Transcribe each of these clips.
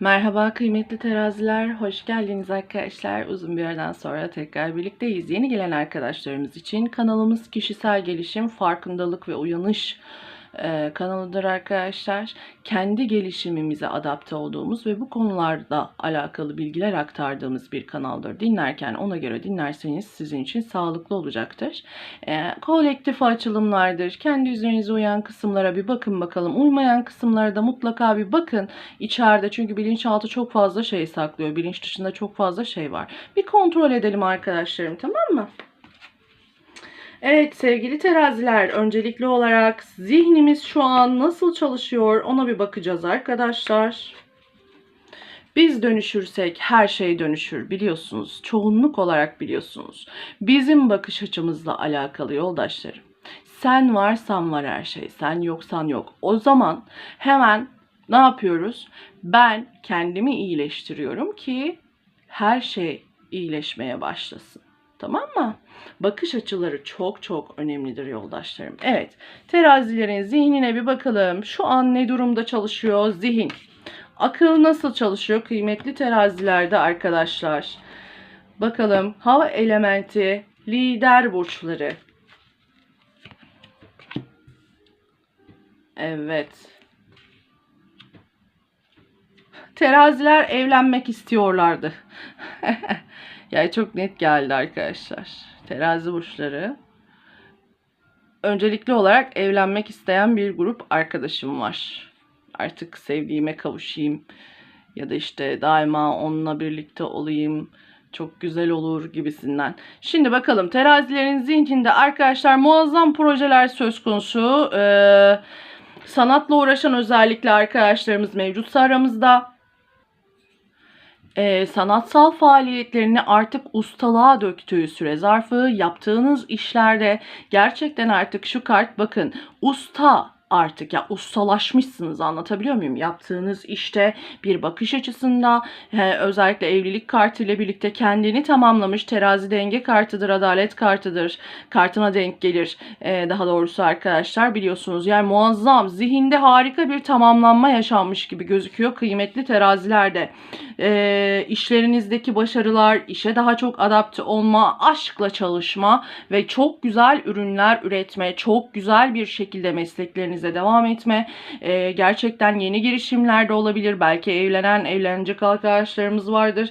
Merhaba kıymetli teraziler, hoş geldiniz arkadaşlar. Uzun bir aradan sonra tekrar birlikteyiz. Yeni gelen arkadaşlarımız için kanalımız kişisel gelişim, farkındalık ve uyanış e, kanalıdır arkadaşlar. Kendi gelişimimize adapte olduğumuz ve bu konularda alakalı bilgiler aktardığımız bir kanaldır. Dinlerken ona göre dinlerseniz sizin için sağlıklı olacaktır. E, kolektif açılımlardır. Kendi üzerinize uyan kısımlara bir bakın bakalım. Uymayan kısımlara da mutlaka bir bakın. İçeride çünkü bilinçaltı çok fazla şey saklıyor. Bilinç dışında çok fazla şey var. Bir kontrol edelim arkadaşlarım tamam mı? Evet sevgili teraziler öncelikli olarak zihnimiz şu an nasıl çalışıyor ona bir bakacağız arkadaşlar. Biz dönüşürsek her şey dönüşür biliyorsunuz. Çoğunluk olarak biliyorsunuz. Bizim bakış açımızla alakalı yoldaşlarım. Sen varsan var her şey. Sen yoksan yok. O zaman hemen ne yapıyoruz? Ben kendimi iyileştiriyorum ki her şey iyileşmeye başlasın. Tamam mı? Bakış açıları çok çok önemlidir yoldaşlarım. Evet, terazilerin zihnine bir bakalım. Şu an ne durumda çalışıyor zihin? Akıl nasıl çalışıyor kıymetli terazilerde arkadaşlar? Bakalım hava elementi, lider burçları. Evet. Teraziler evlenmek istiyorlardı. yani çok net geldi arkadaşlar. Terazi burçları. Öncelikli olarak evlenmek isteyen bir grup arkadaşım var. Artık sevdiğime kavuşayım ya da işte daima onunla birlikte olayım. Çok güzel olur gibisinden. Şimdi bakalım terazilerin zihninde arkadaşlar muazzam projeler söz konusu. Ee, sanatla uğraşan özellikle arkadaşlarımız mevcutsa aramızda e, sanatsal faaliyetlerini artık ustalığa döktüğü süre zarfı yaptığınız işlerde gerçekten artık şu kart bakın usta artık ya ustalaşmışsınız anlatabiliyor muyum? Yaptığınız işte bir bakış açısında he, özellikle evlilik kartı ile birlikte kendini tamamlamış terazi denge kartıdır, adalet kartıdır. Kartına denk gelir ee, daha doğrusu arkadaşlar biliyorsunuz. Yani muazzam zihinde harika bir tamamlanma yaşanmış gibi gözüküyor kıymetli terazilerde. Ee, işlerinizdeki başarılar, işe daha çok adapte olma, aşkla çalışma ve çok güzel ürünler üretme, çok güzel bir şekilde mesleklerinizi işlerinize devam etme. E, gerçekten yeni girişimler de olabilir. Belki evlenen, evlenecek arkadaşlarımız vardır.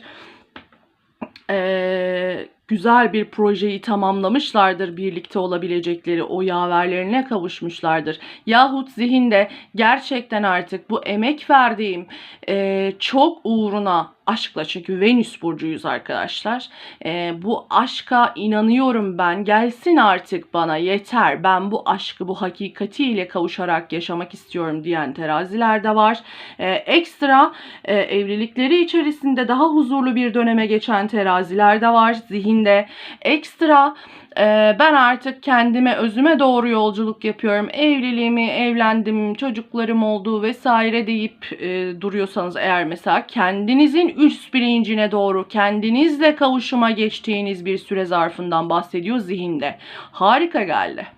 Eee güzel bir projeyi tamamlamışlardır birlikte olabilecekleri o yaverlerine kavuşmuşlardır. Yahut zihinde gerçekten artık bu emek verdiğim e, çok uğruna aşkla çünkü Venüs burcuyuz arkadaşlar. E, bu aşka inanıyorum ben. Gelsin artık bana yeter. Ben bu aşkı bu hakikatiyle kavuşarak yaşamak istiyorum diyen teraziler de var. E, ekstra e, evlilikleri içerisinde daha huzurlu bir döneme geçen teraziler de var. Zihinde ekstra ee, ben artık kendime özüme doğru yolculuk yapıyorum. Evliliğimi, evlendim, çocuklarım oldu vesaire deyip e, duruyorsanız eğer mesela kendinizin üst bilincine doğru kendinizle kavuşuma geçtiğiniz bir süre zarfından bahsediyor zihinde. Harika geldi.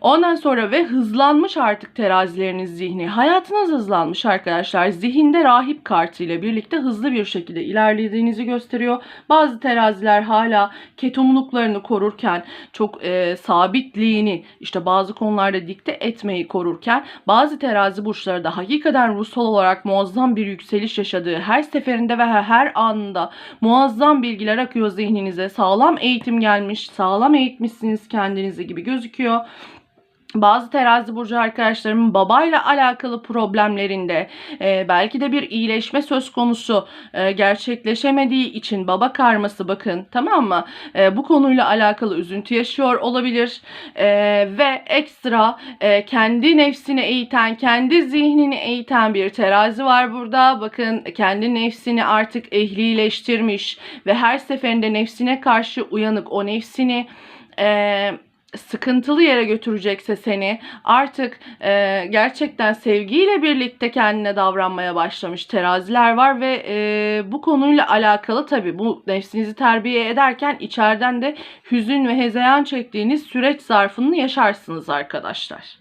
Ondan sonra ve hızlanmış artık terazileriniz zihni. Hayatınız hızlanmış arkadaşlar. Zihinde rahip kartı ile birlikte hızlı bir şekilde ilerlediğinizi gösteriyor. Bazı teraziler hala ketumluklarını korurken çok e, sabitliğini işte bazı konularda dikte etmeyi korurken bazı terazi burçları da hakikaten ruhsal olarak muazzam bir yükseliş yaşadığı her seferinde ve her anında muazzam bilgiler akıyor zihninize. Sağlam eğitim gelmiş, sağlam eğitmişsiniz kendinizi gibi gözüküyor bazı terazi burcu arkadaşlarımın babayla alakalı problemlerinde e, belki de bir iyileşme söz konusu e, gerçekleşemediği için baba karması bakın tamam mı? E, bu konuyla alakalı üzüntü yaşıyor olabilir e, ve ekstra e, kendi nefsini eğiten, kendi zihnini eğiten bir terazi var burada. Bakın kendi nefsini artık ehlileştirmiş ve her seferinde nefsine karşı uyanık o nefsini eee sıkıntılı yere götürecekse seni artık e, gerçekten sevgiyle birlikte kendine davranmaya başlamış teraziler var ve e, bu konuyla alakalı tabi bu nefsinizi terbiye ederken içeriden de hüzün ve hezeyan çektiğiniz süreç zarfını yaşarsınız arkadaşlar.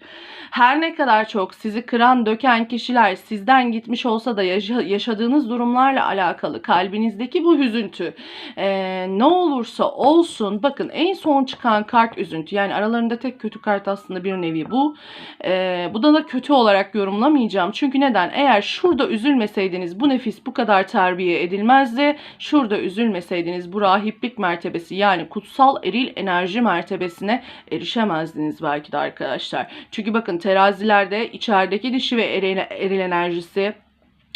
Her ne kadar çok sizi kıran, döken kişiler sizden gitmiş olsa da yaşa- yaşadığınız durumlarla alakalı kalbinizdeki bu hüzüntü ee, ne olursa olsun bakın en son çıkan kart üzüntü. Yani aralarında tek kötü kart aslında bir nevi bu. Ee, bu da da kötü olarak yorumlamayacağım. Çünkü neden? Eğer şurada üzülmeseydiniz bu nefis bu kadar terbiye edilmezdi. Şurada üzülmeseydiniz bu rahiplik mertebesi yani kutsal eril enerji mertebesine erişemezdiniz belki de arkadaşlar. Çünkü bakın terazilerde içerideki dişi ve eril, enerjisi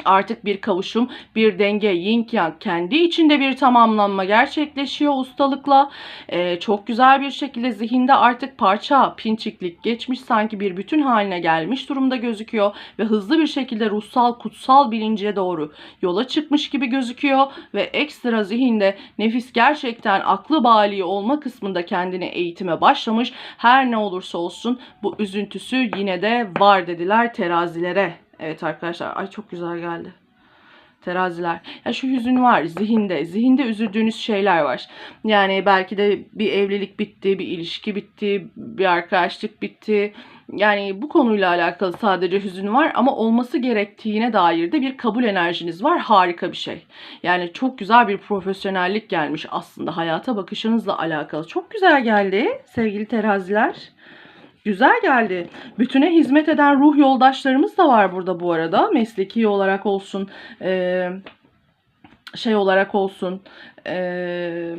artık bir kavuşum, bir denge, yin yang kendi içinde bir tamamlanma gerçekleşiyor ustalıkla. Ee, çok güzel bir şekilde zihinde artık parça, pinçiklik geçmiş sanki bir bütün haline gelmiş durumda gözüküyor ve hızlı bir şekilde ruhsal, kutsal bilince doğru yola çıkmış gibi gözüküyor ve ekstra zihinde nefis gerçekten aklı bali olma kısmında kendini eğitime başlamış. Her ne olursa olsun bu üzüntüsü yine de var dediler terazilere. Evet arkadaşlar ay çok güzel geldi. Teraziler. Ya şu hüzün var zihinde. Zihinde üzüldüğünüz şeyler var. Yani belki de bir evlilik bitti, bir ilişki bitti, bir arkadaşlık bitti. Yani bu konuyla alakalı sadece hüzün var ama olması gerektiğine dair de bir kabul enerjiniz var. Harika bir şey. Yani çok güzel bir profesyonellik gelmiş aslında hayata bakışınızla alakalı. Çok güzel geldi sevgili teraziler. Güzel geldi. Bütüne hizmet eden ruh yoldaşlarımız da var burada bu arada. Mesleki olarak olsun, şey olarak olsun, eee,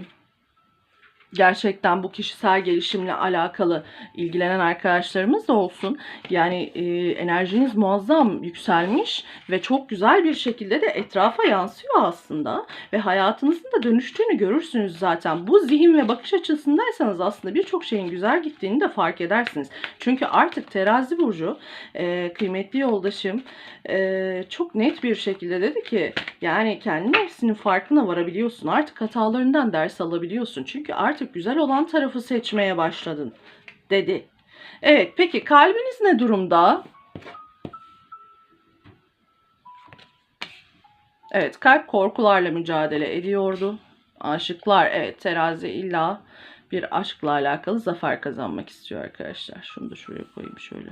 gerçekten bu kişisel gelişimle alakalı ilgilenen arkadaşlarımız da olsun. Yani e, enerjiniz muazzam yükselmiş ve çok güzel bir şekilde de etrafa yansıyor aslında. Ve hayatınızın da dönüştüğünü görürsünüz zaten. Bu zihin ve bakış açısındaysanız aslında birçok şeyin güzel gittiğini de fark edersiniz. Çünkü artık terazi burcu e, kıymetli yoldaşım e, çok net bir şekilde dedi ki yani kendi nefsinin farkına varabiliyorsun. Artık hatalarından ders alabiliyorsun. Çünkü artık güzel olan tarafı seçmeye başladın dedi. Evet peki kalbiniz ne durumda? Evet kalp korkularla mücadele ediyordu. Aşıklar evet terazi illa bir aşkla alakalı zafer kazanmak istiyor arkadaşlar. Şunu da şuraya koyayım şöyle.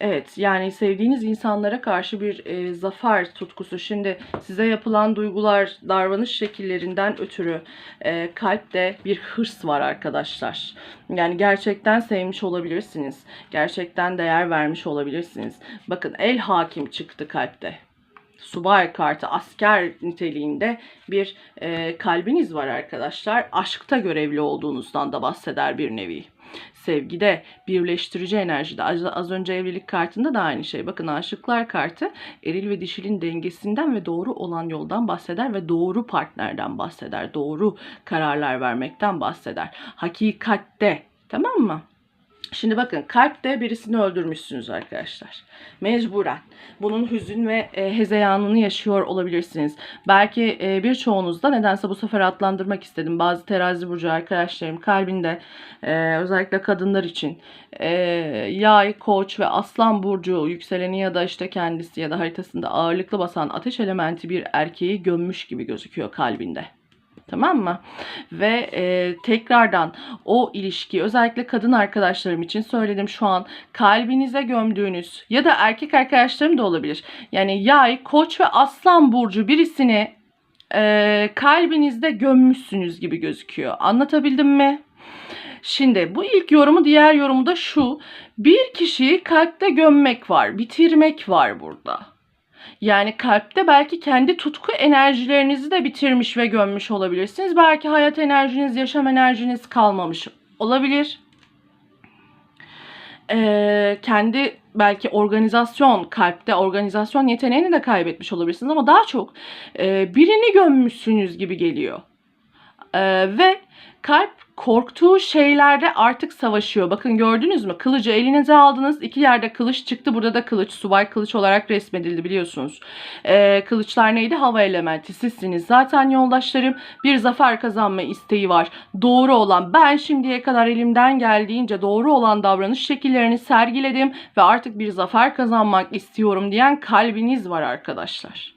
Evet yani sevdiğiniz insanlara karşı bir e, zafer tutkusu. Şimdi size yapılan duygular, davranış şekillerinden ötürü e, kalpte bir hırs var arkadaşlar. Yani gerçekten sevmiş olabilirsiniz. Gerçekten değer vermiş olabilirsiniz. Bakın el hakim çıktı kalpte. Subay kartı asker niteliğinde bir e, kalbiniz var arkadaşlar. Aşkta görevli olduğunuzdan da bahseder bir nevi sevgide, birleştirici enerjide. Az, önce evlilik kartında da aynı şey. Bakın aşıklar kartı eril ve dişilin dengesinden ve doğru olan yoldan bahseder ve doğru partnerden bahseder. Doğru kararlar vermekten bahseder. Hakikatte tamam mı? Şimdi bakın kalpte birisini öldürmüşsünüz arkadaşlar. Mecburen. Bunun hüzün ve e, hezeyanını yaşıyor olabilirsiniz. Belki e, birçoğunuzda nedense bu sefer adlandırmak istedim. Bazı terazi burcu arkadaşlarım kalbinde e, özellikle kadınlar için e, yay, koç ve aslan burcu yükseleni ya da işte kendisi ya da haritasında ağırlıklı basan ateş elementi bir erkeği gömmüş gibi gözüküyor kalbinde. Tamam mı? Ve e, tekrardan o ilişki özellikle kadın arkadaşlarım için söyledim şu an kalbinize gömdüğünüz ya da erkek arkadaşlarım da olabilir. Yani yay, koç ve aslan burcu birisini e, kalbinizde gömmüşsünüz gibi gözüküyor. Anlatabildim mi? Şimdi bu ilk yorumu diğer yorumu da şu. Bir kişiyi kalpte gömmek var, bitirmek var burada. Yani kalpte belki kendi tutku enerjilerinizi de bitirmiş ve gömmüş olabilirsiniz. Belki hayat enerjiniz, yaşam enerjiniz kalmamış olabilir. Ee, kendi belki organizasyon, kalpte organizasyon yeteneğini de kaybetmiş olabilirsiniz ama daha çok e, birini gömmüşsünüz gibi geliyor. Ee, ve kalp korktuğu şeylerde artık savaşıyor. Bakın gördünüz mü? Kılıcı elinize aldınız. İki yerde kılıç çıktı. Burada da kılıç. Subay kılıç olarak resmedildi biliyorsunuz. Ee, kılıçlar neydi? Hava elementi. Sizsiniz. Zaten yoldaşlarım bir zafer kazanma isteği var. Doğru olan. Ben şimdiye kadar elimden geldiğince doğru olan davranış şekillerini sergiledim ve artık bir zafer kazanmak istiyorum diyen kalbiniz var arkadaşlar.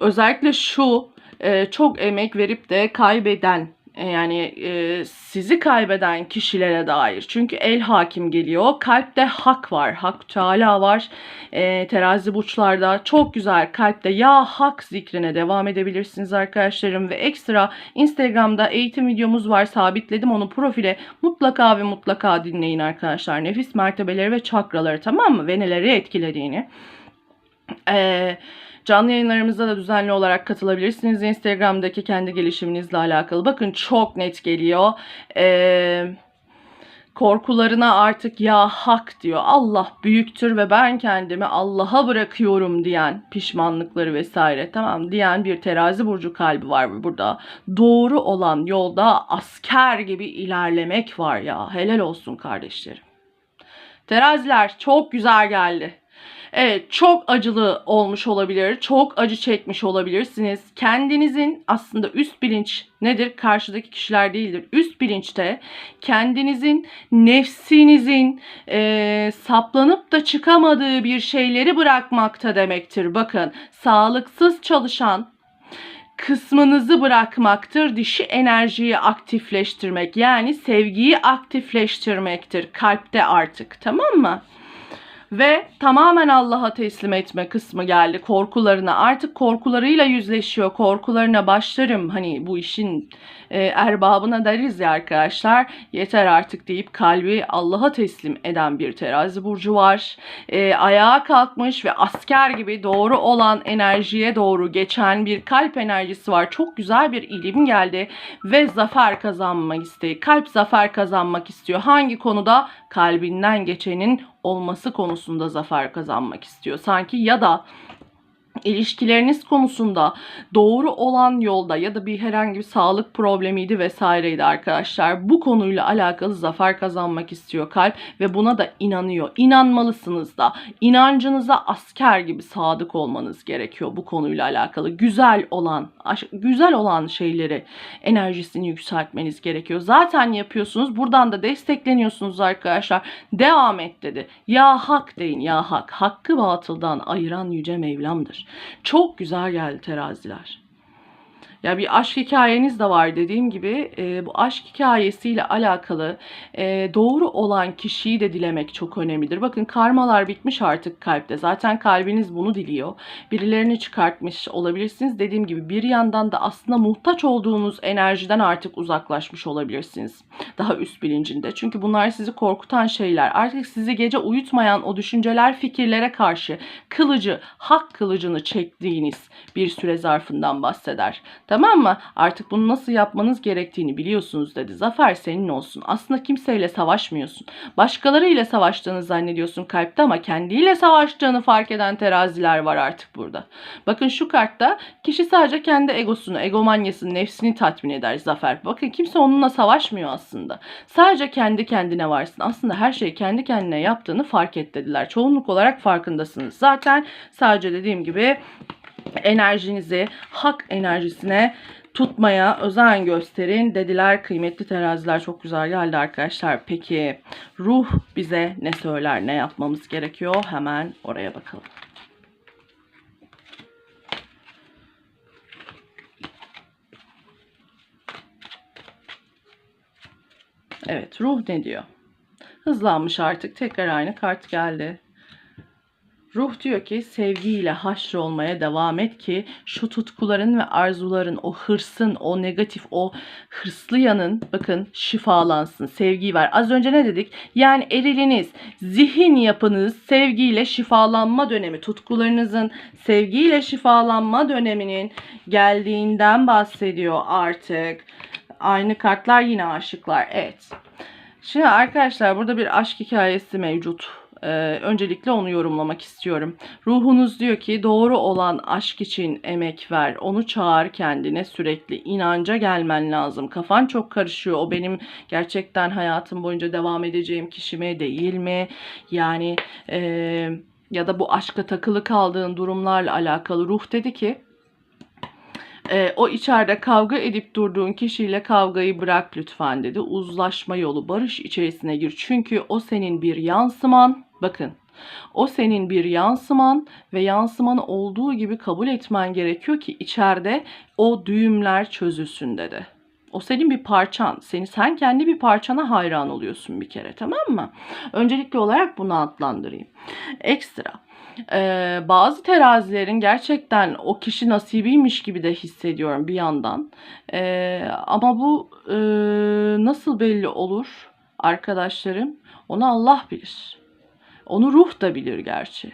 Özellikle şu e, çok emek verip de kaybeden Yani e, sizi kaybeden kişilere dair. Çünkü el hakim geliyor. Kalpte hak var. Hak Teala var. E, terazi burçlarda çok güzel kalpte ya hak zikrine devam edebilirsiniz arkadaşlarım. Ve ekstra Instagram'da eğitim videomuz var. Sabitledim onu profile. Mutlaka ve mutlaka dinleyin arkadaşlar. Nefis mertebeleri ve çakraları tamam mı? Ve neleri etkilediğini. Eee Canlı yayınlarımıza da düzenli olarak katılabilirsiniz. Instagram'daki kendi gelişiminizle alakalı. Bakın çok net geliyor. Ee, korkularına artık ya hak diyor. Allah büyüktür ve ben kendimi Allah'a bırakıyorum diyen pişmanlıkları vesaire tamam diyen bir terazi burcu kalbi var burada. Doğru olan yolda asker gibi ilerlemek var ya. Helal olsun kardeşlerim. Teraziler çok güzel geldi. Evet, çok acılı olmuş olabilir, çok acı çekmiş olabilirsiniz. Kendinizin aslında üst bilinç nedir? Karşıdaki kişiler değildir. Üst bilinçte kendinizin, nefsinizin e, saplanıp da çıkamadığı bir şeyleri bırakmakta demektir. Bakın, sağlıksız çalışan kısmınızı bırakmaktır. Dişi enerjiyi aktifleştirmek yani sevgiyi aktifleştirmektir kalpte artık tamam mı? Ve tamamen Allah'a teslim etme kısmı geldi korkularına. Artık korkularıyla yüzleşiyor. Korkularına başlarım. Hani bu işin e, erbabına deriz ya arkadaşlar. Yeter artık deyip kalbi Allah'a teslim eden bir terazi burcu var. E, ayağa kalkmış ve asker gibi doğru olan enerjiye doğru geçen bir kalp enerjisi var. Çok güzel bir ilim geldi ve zafer kazanma isteği. Kalp zafer kazanmak istiyor. Hangi konuda? Kalbinden geçenin olması konusunda zafer kazanmak istiyor. Sanki ya da ilişkileriniz konusunda doğru olan yolda ya da bir herhangi bir sağlık problemiydi vesaireydi arkadaşlar. Bu konuyla alakalı zafer kazanmak istiyor kalp ve buna da inanıyor. İnanmalısınız da. İnancınıza asker gibi sadık olmanız gerekiyor bu konuyla alakalı. Güzel olan, güzel olan şeyleri enerjisini yükseltmeniz gerekiyor. Zaten yapıyorsunuz. Buradan da destekleniyorsunuz arkadaşlar. Devam et dedi. Ya hak deyin ya hak. Hakkı batıldan ayıran yüce Mevlam'dır. Çok güzel geldi teraziler. Ya bir aşk hikayeniz de var dediğim gibi e, bu aşk hikayesiyle alakalı e, doğru olan kişiyi de dilemek çok önemlidir. Bakın karmalar bitmiş artık kalpte. Zaten kalbiniz bunu diliyor. Birilerini çıkartmış olabilirsiniz. Dediğim gibi bir yandan da aslında muhtaç olduğunuz enerjiden artık uzaklaşmış olabilirsiniz. Daha üst bilincinde. Çünkü bunlar sizi korkutan şeyler. Artık sizi gece uyutmayan o düşünceler, fikirlere karşı kılıcı, hak kılıcını çektiğiniz bir süre zarfından bahseder. Tamam mı? Artık bunu nasıl yapmanız gerektiğini biliyorsunuz dedi. Zafer senin olsun. Aslında kimseyle savaşmıyorsun. Başkalarıyla savaştığını zannediyorsun kalpte ama kendiyle savaştığını fark eden teraziler var artık burada. Bakın şu kartta kişi sadece kendi egosunu, egomanyasını, nefsini tatmin eder Zafer. Bakın kimse onunla savaşmıyor aslında. Sadece kendi kendine varsın. Aslında her şeyi kendi kendine yaptığını fark et dediler. Çoğunluk olarak farkındasınız. Zaten sadece dediğim gibi enerjinizi hak enerjisine tutmaya özen gösterin dediler kıymetli teraziler çok güzel geldi arkadaşlar. Peki ruh bize ne söyler ne yapmamız gerekiyor hemen oraya bakalım. Evet ruh ne diyor? Hızlanmış artık tekrar aynı kart geldi. Ruh diyor ki sevgiyle haşrolmaya devam et ki şu tutkuların ve arzuların, o hırsın, o negatif, o hırslı yanın bakın şifalansın. Sevgiyi ver. Az önce ne dedik? Yani eriliniz, zihin yapınız sevgiyle şifalanma dönemi, tutkularınızın sevgiyle şifalanma döneminin geldiğinden bahsediyor artık. Aynı kartlar yine aşıklar. Evet. Şimdi arkadaşlar burada bir aşk hikayesi mevcut. Ee, öncelikle onu yorumlamak istiyorum. Ruhunuz diyor ki doğru olan aşk için emek ver. Onu çağır kendine sürekli. inanca gelmen lazım. Kafan çok karışıyor. O benim gerçekten hayatım boyunca devam edeceğim kişi mi değil mi? Yani eee, ya da bu aşka takılı kaldığın durumlarla alakalı ruh dedi ki e, o içeride kavga edip durduğun kişiyle kavgayı bırak lütfen dedi. Uzlaşma yolu, barış içerisine gir. Çünkü o senin bir yansıman. Bakın. O senin bir yansıman ve yansımanı olduğu gibi kabul etmen gerekiyor ki içeride o düğümler çözülsün dedi. O senin bir parçan. Seni sen kendi bir parçana hayran oluyorsun bir kere tamam mı? Öncelikli olarak bunu adlandırayım. Ekstra. Bazı terazilerin gerçekten o kişi nasibiymiş gibi de hissediyorum bir yandan. Ama bu nasıl belli olur arkadaşlarım? Onu Allah bilir. Onu ruh da bilir gerçi.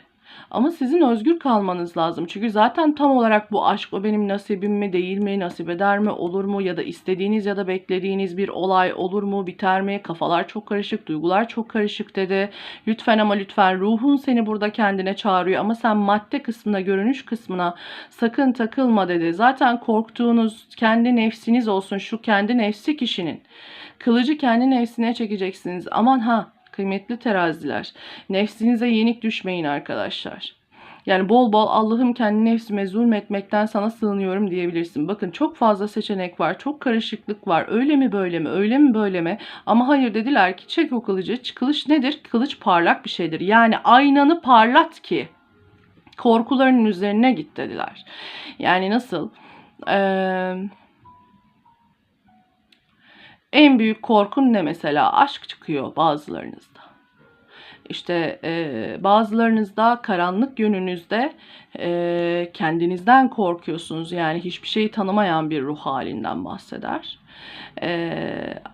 Ama sizin özgür kalmanız lazım. Çünkü zaten tam olarak bu aşk o benim nasibim mi değil mi, nasip eder mi, olur mu ya da istediğiniz ya da beklediğiniz bir olay olur mu, biter mi? Kafalar çok karışık, duygular çok karışık dedi. Lütfen ama lütfen ruhun seni burada kendine çağırıyor ama sen madde kısmına, görünüş kısmına sakın takılma dedi. Zaten korktuğunuz kendi nefsiniz olsun şu kendi nefsi kişinin. Kılıcı kendi nefsine çekeceksiniz. Aman ha kıymetli teraziler. Nefsinize yenik düşmeyin arkadaşlar. Yani bol bol Allah'ım kendi nefsime zulmetmekten sana sığınıyorum diyebilirsin. Bakın çok fazla seçenek var, çok karışıklık var. Öyle mi böyle mi, öyle mi böyle mi? Ama hayır dediler ki çek o kılıcı. Kılıç nedir? Kılıç parlak bir şeydir. Yani aynanı parlat ki korkularının üzerine git dediler. Yani nasıl? Eee en büyük korkun ne mesela? Aşk çıkıyor bazılarınızda. İşte e, bazılarınızda karanlık yönünüzde e, kendinizden korkuyorsunuz. Yani hiçbir şeyi tanımayan bir ruh halinden bahseder. E,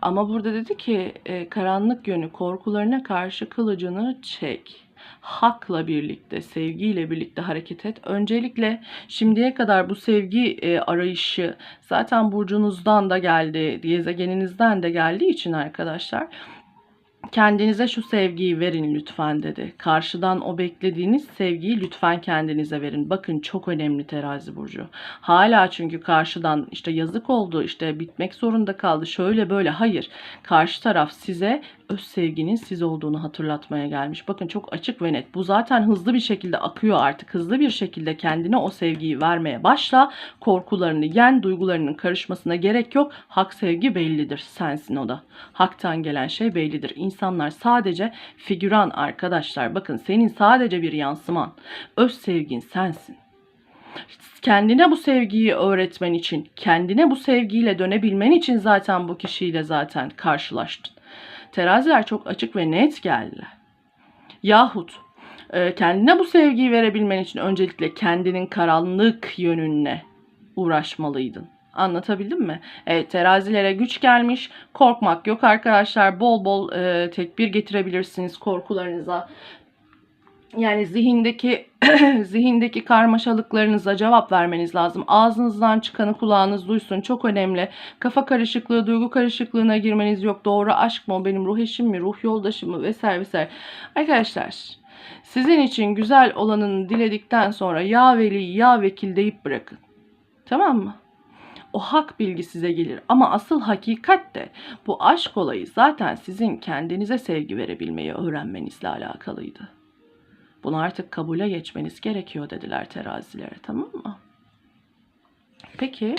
ama burada dedi ki e, karanlık yönü korkularına karşı kılıcını çek hakla birlikte, sevgiyle birlikte hareket et. Öncelikle şimdiye kadar bu sevgi e, arayışı zaten burcunuzdan da geldi, gezegeninizden de geldiği için arkadaşlar kendinize şu sevgiyi verin lütfen dedi. Karşıdan o beklediğiniz sevgiyi lütfen kendinize verin. Bakın çok önemli terazi burcu. Hala çünkü karşıdan işte yazık oldu, işte bitmek zorunda kaldı, şöyle böyle. Hayır. Karşı taraf size öz sevginin siz olduğunu hatırlatmaya gelmiş. Bakın çok açık ve net. Bu zaten hızlı bir şekilde akıyor artık. Hızlı bir şekilde kendine o sevgiyi vermeye başla. Korkularını yen, duygularının karışmasına gerek yok. Hak sevgi bellidir. Sensin o da. Haktan gelen şey bellidir. İnsanlar sadece figüran arkadaşlar. Bakın senin sadece bir yansıman. Öz sevgin sensin kendine bu sevgiyi öğretmen için, kendine bu sevgiyle dönebilmen için zaten bu kişiyle zaten karşılaştın. Teraziler çok açık ve net geldi. Yahut e, kendine bu sevgiyi verebilmen için öncelikle kendinin karanlık yönüne uğraşmalıydın. Anlatabildim mi? Evet terazilere güç gelmiş. Korkmak yok arkadaşlar. Bol bol e, tekbir getirebilirsiniz korkularınıza yani zihindeki zihindeki karmaşalıklarınıza cevap vermeniz lazım. Ağzınızdan çıkanı kulağınız duysun. Çok önemli. Kafa karışıklığı, duygu karışıklığına girmeniz yok. Doğru aşk mı? O benim ruh eşim mi? Ruh yoldaşım mı? Vesaire vesaire. Arkadaşlar sizin için güzel olanını diledikten sonra ya veli ya vekil deyip bırakın. Tamam mı? o hak bilgi size gelir. Ama asıl hakikat de bu aşk olayı zaten sizin kendinize sevgi verebilmeyi öğrenmenizle alakalıydı. Bunu artık kabule geçmeniz gerekiyor dediler terazilere tamam mı? Peki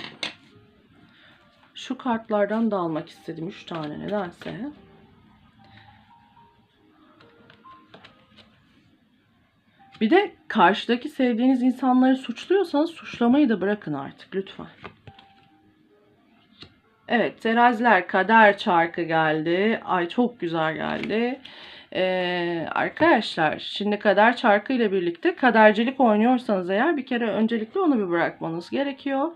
şu kartlardan da almak istedim 3 tane nedense. Bir de karşıdaki sevdiğiniz insanları suçluyorsanız suçlamayı da bırakın artık lütfen. Evet teraziler kader çarkı geldi. Ay çok güzel geldi. Ee, arkadaşlar şimdi kader çarkı ile birlikte kadercilik oynuyorsanız eğer bir kere öncelikle onu bir bırakmanız gerekiyor.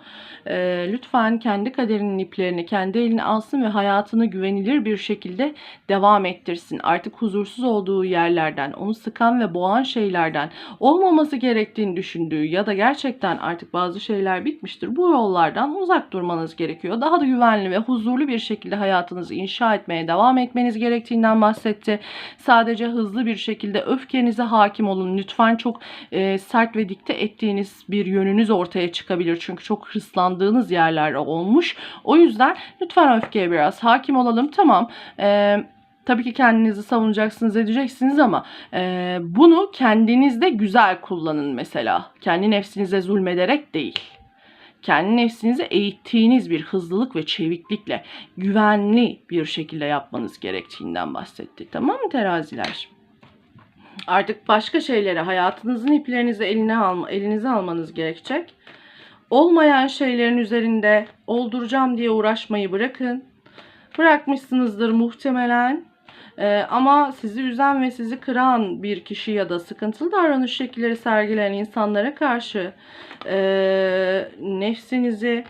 Ee, lütfen kendi kaderinin iplerini kendi eline alsın ve hayatını güvenilir bir şekilde devam ettirsin. Artık huzursuz olduğu yerlerden, onu sıkan ve boğan şeylerden, olmaması gerektiğini düşündüğü ya da gerçekten artık bazı şeyler bitmiştir. Bu yollardan uzak durmanız gerekiyor. Daha da güvenli ve huzurlu bir şekilde hayatınızı inşa etmeye devam etmeniz gerektiğinden bahsetti Sadece hızlı bir şekilde öfkenize hakim olun. Lütfen çok e, sert ve dikte ettiğiniz bir yönünüz ortaya çıkabilir. Çünkü çok hırslandığınız yerler olmuş. O yüzden lütfen öfkeye biraz hakim olalım. Tamam. Eee Tabii ki kendinizi savunacaksınız, edeceksiniz ama e, bunu kendinizde güzel kullanın mesela. Kendi nefsinize zulmederek değil kendi nefsinizi eğittiğiniz bir hızlılık ve çeviklikle güvenli bir şekilde yapmanız gerektiğinden bahsetti. Tamam mı teraziler? Artık başka şeylere hayatınızın iplerinizi eline alma, elinize almanız gerekecek. olmayan şeylerin üzerinde olduracağım diye uğraşmayı bırakın. Bırakmışsınızdır muhtemelen. Ee, ama sizi üzen ve sizi kıran bir kişi ya da sıkıntılı davranış şekilleri sergileyen insanlara karşı ee, nefsinizi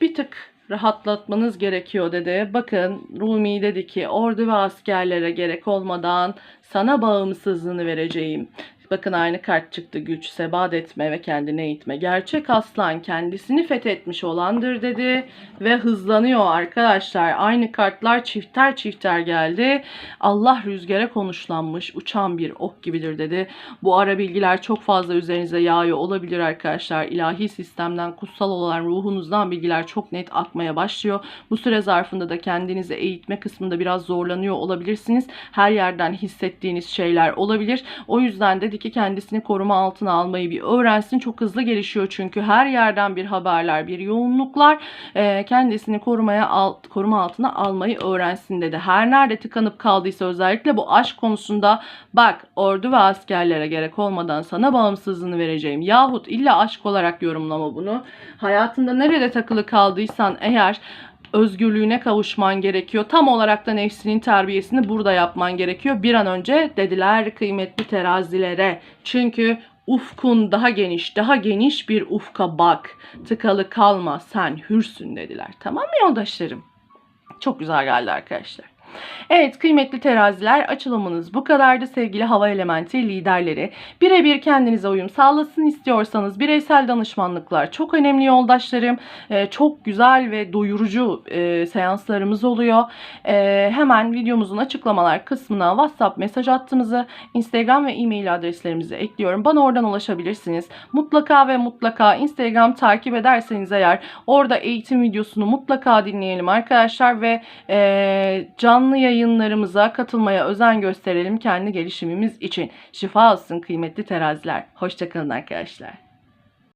bir tık rahatlatmanız gerekiyor dedi. Bakın Rumi dedi ki ordu ve askerlere gerek olmadan sana bağımsızlığını vereceğim. Bakın aynı kart çıktı güç, sebat etme ve kendine eğitme. Gerçek aslan kendisini fethetmiş olandır dedi ve hızlanıyor arkadaşlar. Aynı kartlar çifter çifter geldi. Allah rüzgara konuşlanmış uçan bir ok gibidir dedi. Bu ara bilgiler çok fazla üzerinize yağıyor olabilir arkadaşlar. İlahi sistemden kutsal olan ruhunuzdan bilgiler çok net akmaya başlıyor. Bu süre zarfında da kendinizi eğitme kısmında biraz zorlanıyor olabilirsiniz. Her yerden hissettiğiniz şeyler olabilir. O yüzden dedi ki kendisini koruma altına almayı bir öğrensin. Çok hızlı gelişiyor çünkü her yerden bir haberler, bir yoğunluklar e, kendisini korumaya al, koruma altına almayı öğrensin dedi. Her nerede tıkanıp kaldıysa özellikle bu aşk konusunda bak ordu ve askerlere gerek olmadan sana bağımsızlığını vereceğim. Yahut illa aşk olarak yorumlama bunu. Hayatında nerede takılı kaldıysan eğer özgürlüğüne kavuşman gerekiyor. Tam olarak da nefsinin terbiyesini burada yapman gerekiyor. Bir an önce dediler kıymetli terazilere. Çünkü ufkun daha geniş, daha geniş bir ufka bak. Tıkalı kalma, sen hürsün dediler. Tamam mı yoldaşlarım? Çok güzel geldi arkadaşlar. Evet kıymetli teraziler açılımınız bu kadardı sevgili hava elementi liderleri. Birebir kendinize uyum sağlasın istiyorsanız bireysel danışmanlıklar çok önemli yoldaşlarım. Ee, çok güzel ve doyurucu e, seanslarımız oluyor. Ee, hemen videomuzun açıklamalar kısmına WhatsApp mesaj attığımızı, Instagram ve e-mail adreslerimizi ekliyorum. Bana oradan ulaşabilirsiniz. Mutlaka ve mutlaka Instagram takip ederseniz eğer orada eğitim videosunu mutlaka dinleyelim arkadaşlar ve e, canlı yayınlarımıza katılmaya özen gösterelim kendi gelişimimiz için. Şifa olsun kıymetli teraziler. Hoşçakalın arkadaşlar.